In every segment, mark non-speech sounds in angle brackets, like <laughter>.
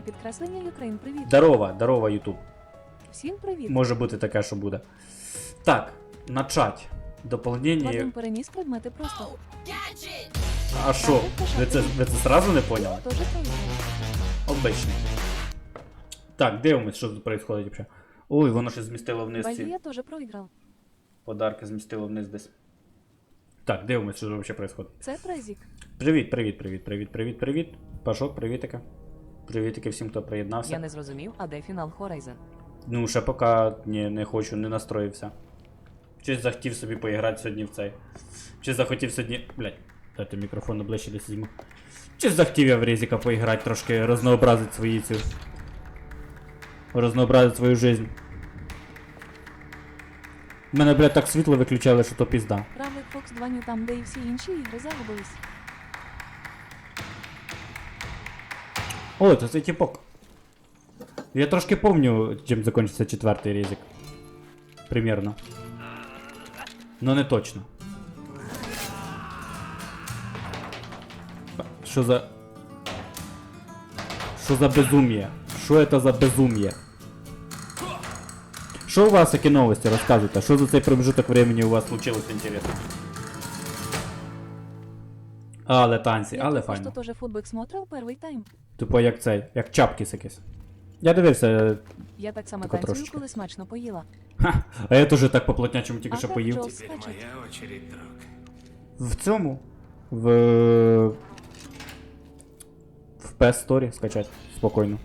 Підкреслення Юкрейн, привіт. Здорова, здорова, Ютуб. Всім привіт. Може бути таке, що буде. Так, начать. Доповнення. Вадим переніс предмети просто. А що? Ви це, ви це сразу не поняли? Тоже. Обично. Так, дивимось, що тут відбувається взагалі. Ой, воно ще змістило вниз ці Бальдія теж проіграв. подарки, змістило вниз десь. Так, дивимось, що взагалі відбувається. Це Презік. Привіт, привіт, привіт, привіт, привіт, привіт. Пашок, привітики. Привітики всім, хто приєднався. Я не зрозумів, а де фінал Horizon? Ну, ще поки ні, не хочу, не настроївся. Щось захотів собі поіграти сьогодні в цей. Чи захотів сьогодні. Блять, дайте мікрофон ближче десь візьму. Чи захотів я в Резіка поіграти, трошки рознообразити свої цю. Рознообразити свою жизнь. Мене, блядь, так світло виключали, що то пізда. Равлик Фокс 2 Нью там, де і всі інші ігри загубились. О, це цей типок. Я трошки помню, чим закінчиться четвертий резик. Примерно. Но не точно. Що за. Що за безумие? Що это за безумие? Що у вас такі новості? Розказуйте, що за цей промежуток времени у вас случилось інтересно? Але танці, але файно. що теж футбик смотрел перший тайм. Тупо як цей, як чапкіс якийсь. Я дивився, е, Я так само Тільки танцюю, трошечки. коли смачно поїла. ха, а я теж так по плотнячому тільки А що поїв. Моя очередь, друг. В цьому. В. В PS Story скачать. Спокійно.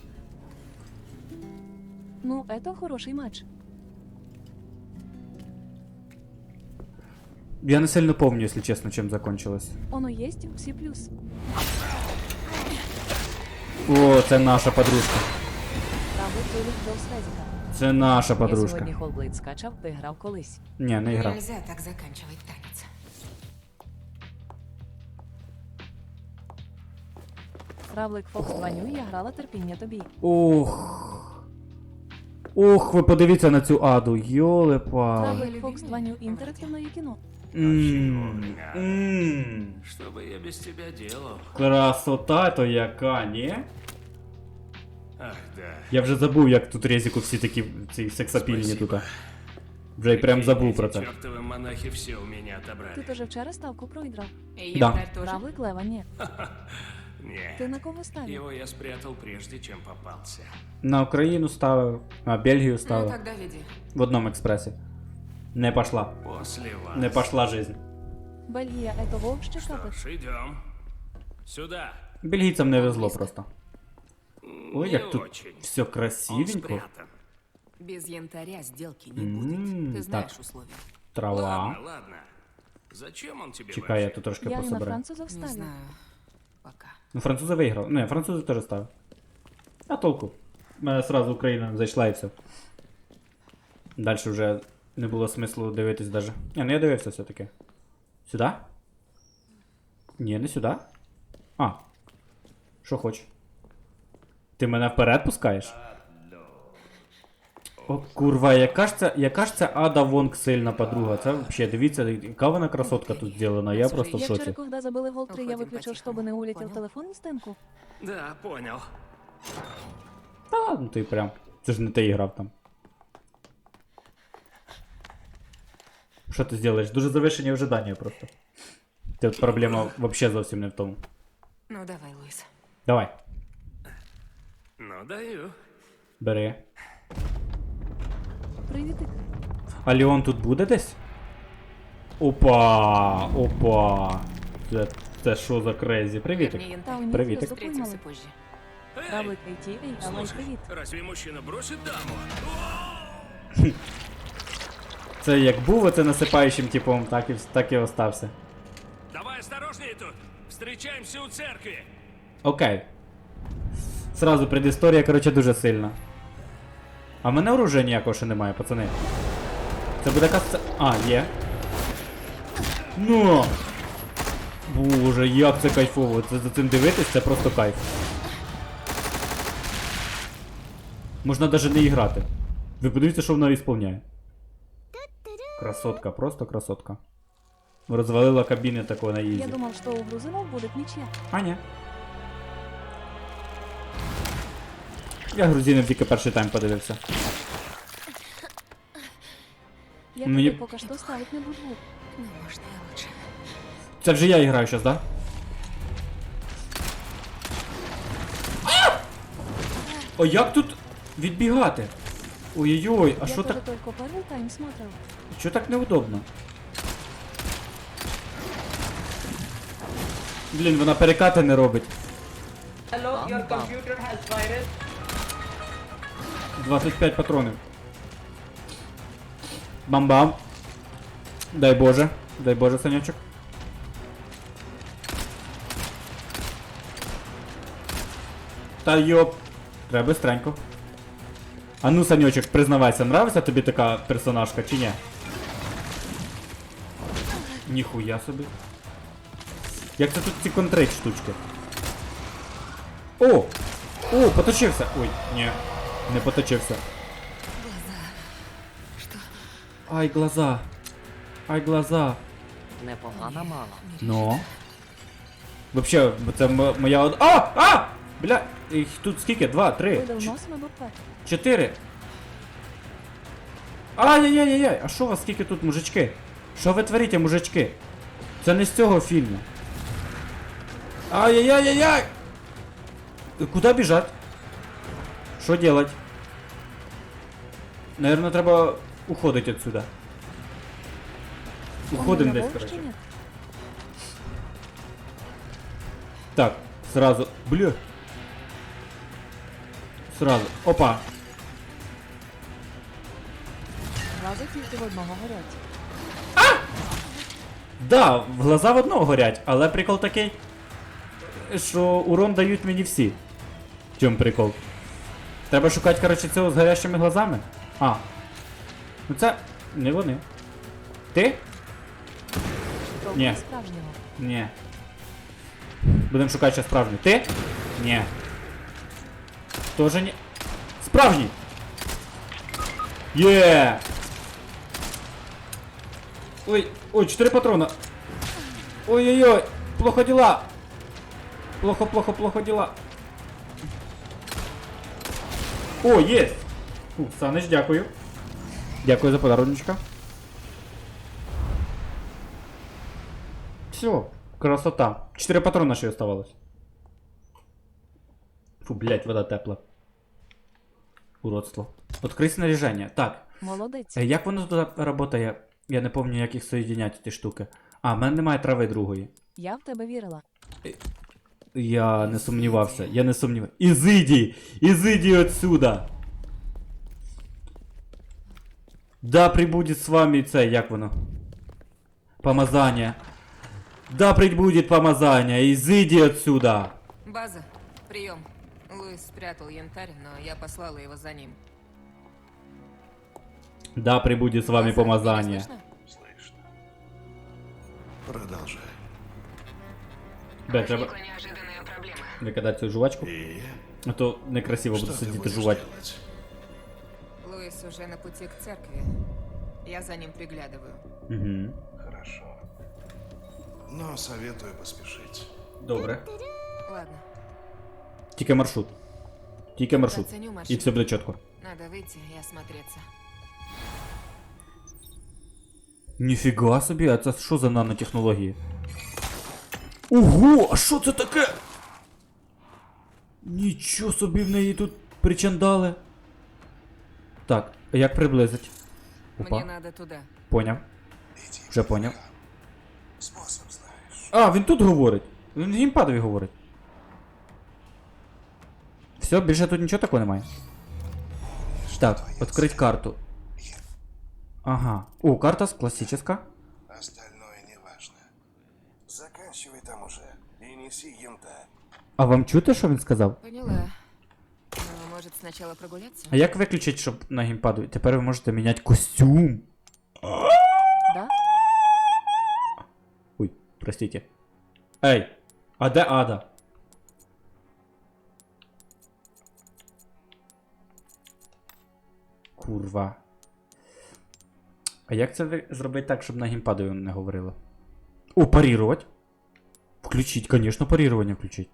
Ну, это хороший матч. Я не сильно помню, якщо чесно, чим закончилось. Оно єсть, всі плюс. О, це наша подружка. Це наша Я подружка. сьогодні Холблейд скачав, ти грав колись. Ні, не грав. Нельзя так заканчивать танец. Равлик Фокс 2 Нью, я грала терпіння тобі. Ух. Ух, ви подивіться на цю аду. Йолепа. Равлик Фокс 2 Нью інтерактивне кіно. Ммм. Ммм. Что бы я без тебя делал? Красота то яка, ні? Ах, да. Я вже забув, як тут резику всі такі ці сексапільні Спасибо. тут. Вже й прям забув про це. Чертовы монахи все у меня Ти отобрали. теж вчора ставку проіграв. И Да. янтарь тоже. Равлик Лева, ні. Ти Не. на кого ставив? Его я спрятал прежде, чем попался. На Україну ставив, а Бельгію Ну ставив. тогда веди. В одному експресі. Не пошла. После вас. Не пошла жизнь. Бельгія, это вовк Что ж, идем. Сюда. Бельгійцям не везло просто. Ой, Не як тут очень. все красивенько. Без янтаря сделки не М, будет. Ты знаешь так. условия. Трава. Ладно, ладно. Зачем он тебе Чекай, я вообще? тут трошки Я і на пособираю. французов Не ставлю. знаю. Пока. Ну, французи виграли. Не, французи теж ставив. А толку. У мене сразу Україна зайшла і все. Далі вже не було смислу дивитись даже. Ні, ну я дивився все-таки. Сюди? Ні, не сюди. А. Що хочеш? Ти мене вперед пускаєш? О, курва, яка ж це, яка ж це Ада Вонг сильна подруга. Це взагалі, дивіться, яка вона красотка тут зроблена. Я просто в Я вчора, шоці. когда забыли гол 3, я Уходим выключил, по-тихому. чтобы не улетел Понял. телефон на стенку. Да, понял. Та, ну ти прям. Це ж не ти грав там. Що ти зробиш? Дуже завишені ожидання просто. Тут проблема взагалі зовсім не в тому. Ну давай, Луис. Давай, Ну, даю. бери. Привітик. А Леон тут буде десь? Опа! Опа! Це, це що за крейзі? Привітик. Вернее, Та у янтарь. них Привітик. зв'язок Встретимся поймали. позже. Эй, Равлик AT, ей, алай, слушай, привіт. разве мужчина бросит даму? <laughs> Це як був оце насипаючим типом, так і, так і остався. Давай осторожнее тут. Встречаемся у церкви. Окей. Сразу предісторія, короче, дуже сильна. А в мене оружия ніякого ще немає, пацани. Це буде касца. А, є. Ну! Боже, як це кайфово. Це за цим дивитись, це просто кайф. Можна навіть не іграти. Ви подивіться, що вона ісполняє. Красотка, просто красотка. Розвалила кабіни такого на Я їзі. думал, что у грузинов будет ничья. А, ні. Я грузинів тільки перший тайм подивився. Я Мені- поки що ставить не буду. Ну, можно и лучше. Це вже я граю зараз, да? А! О, як тут відбігати? Ой-ой-ой, а я що тоже так? только первый тайм смотрел. Що так неудобно? Блін, вона перекати не робить. Hello, your computer has virus. 25 патронів. Бам-бам. Дай Боже. Дай Боже, санечок. Та йоп. Треба бистренько. А ну, Санечок, признавайся, нравиться тобі така персонажка чи ні? Ніхуя собі. Як це тут ці контрейт штучки? О! О, поточився! Ой, ні, не поточився. Ай, глаза. Ай, глаза. Непогана мала. Ну. Вообще, це моя од... А! А! Бля, їх тут скільки? Два, три, чотири. Ай-яй-яй-яй, а що у вас скільки тут мужички? Що ви творите, мужички? Це не з цього фільму. Ай-яй-яй-яй-яй! Куда біжать? Що делать? Наверное, треба уходить отсюда. Уходим десь, короче. Так, сразу. Бля. Сразу. Опа. Глаза тільки в одного горять. Да, в глаза в одного горять, але прикол такий, що урон дають мені всі. В чому прикол? Треба шукати, коротше, цього з горящими глазами. А. Ну це не вони. Ти? Ні. Ні. Будемо шукати ще справжню. Ти? Ні. Тоже ні. Справжній! Є! Ой, ой, 4 патрона. Ой-ой-ой, плохо дела. Плохо, плохо, плохо дела. О, есть! Фу, Саныч, дякую. Дякую за подаруночка. Все, красота. Четыре патрона ще оставалось. Фу, блять, вода тепла. Уродство. Открий снаряження. Так. Молодець. Е, Як воно тут працює? Я не пам'ятаю, як їх соєдиняти, ті штуки. А, в мене немає трави другої. Я в тебе вірила. Я не сумнівався, я не сумнівався. Ізиді! Ізиді отсюда! Да прибудет с вами це, як воно? Помазання. Да прибудет помазание, изыди отсюда! База, прием. Луис спрятал янтарь, но я послала его за ним. Да прибудет с вами База, меня помазание. слышно? Слышно. Продолжай. Бля, треба Возникла неожиданная проблема. викидати цю жувачку, И а то некрасиво что буду ты сидіти будешь жувати. делать? Луис уже на пути к церкви. Я за ним приглядываю. Угу. Хорошо. Но советую поспешить. Добре. Ладно, Тільки маршрут. Тільки маршрут. Заценю І маршрут. все буде чітко. надо выйти и осмотреться. Ніфіга собі, а це що за нанотехнології? Ого, а що це таке? Нічого собі в неї тут причандали. Так, а як приблизить? Мне Опа, надо туда. поняв. Иди. Вже поняв. Способ знаешь. А, він тут говорить. Він в геймпадові говорить. Все, більше тут нічого такого немає. Так, відкрить карту. Ага. О, карта класична. Остальное не важно. Заканчивай там уже и неси янтарь. А вам чути, що він сказав? Поняла. Ну, может, сначала прогуляться? А як виключити, щоб на геймпаду? Тепер ви можете міняти костюм. Да? Ой, простите. Ей, а де Ада? Курва. А як це ви- зробити так, щоб на геймпаду він не говорило? О, парірувати. Включить, конечно, парірування включить.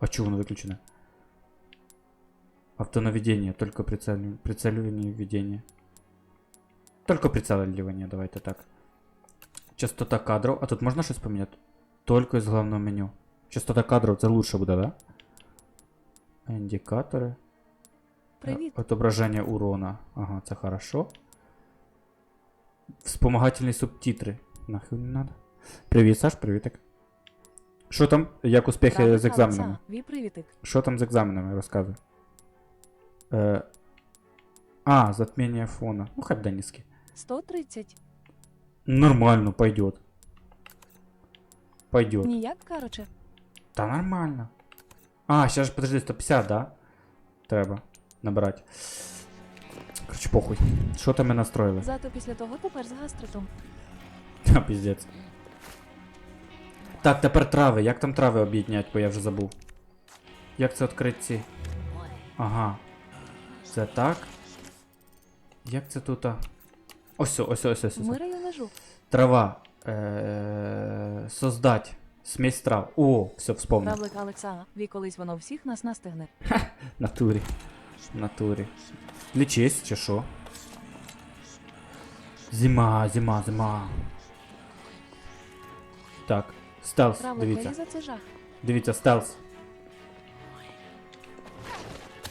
А чого воно виключене? Автонаведение, только прицеливание, прицеливание и введение. Только прицеливание, давайте так. Частота кадров. А тут можна щось поміняти? Только із головного меню. Частота кадров це лучше буде, да? Індикатори. Привіт. Э, Отображение урона. Ага, це хорошо. Вспомогательні субтитри. Нахуй не надо. Привіт, Саш, привітик. Що там? Як успіхи Равлик з екзаменами? Ві привітик. Що там з екзаменами, розказуй. Е... А, затмение фона. Ну, хоть Дениски. 130. Нормально, пойдет. Пойдет. Ніяк, короче. Та нормально. А, сейчас же, подожди, 150, да? Треба набрати. Короче, похуй. Що там ми настроїли? Зато після того тепер з гастритом. <laughs> А, піздець. Так, тепер трави. Як там трави об'єднять, бо я вже забув. Як це відкрити ці? Ага. Це так. Як це тут? Ось, ось, ось, ось. Мираю лежу. Трава. Е- создать. Смесь трав. О, все, вспомнив. Равлик Алекса. Ві колись воно всіх нас настигне. <laughs> Натурі. Натурі. Лічись, чи що? Зима, зима, зима. Так, стелс, дивіться. Дивіться, стелс.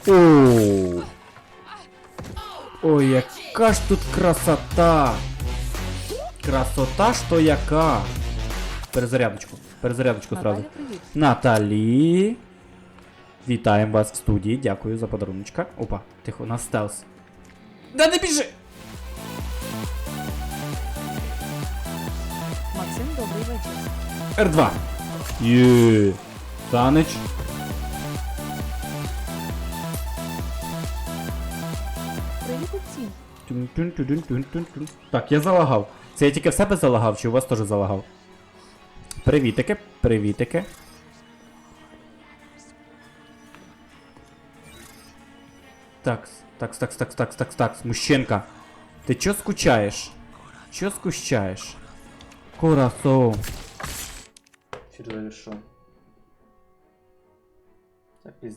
О! Ой, яка ж тут красота! Красота, що яка! Перезарядочку. Перезарядочку сразу. Наталі. Вітаємо вас в студії. Дякую за подаруночка. Опа, тихо, у нас стелс. Да не біжи! Максим, добрий вечір. Р2. Є. Привіт. Тюн-тюн-тюн-тюн-тюн-тюн. Так, я залагав. Це я тільки в себе залагав, чи у вас теж залагав? Привітики, привітики. Такс, такс, такс, такс, такс, такс, такс. Мужченко, ты чё скучаешь? Чё скучаешь? Курасоу. Черт, завершил. Так, пиздец.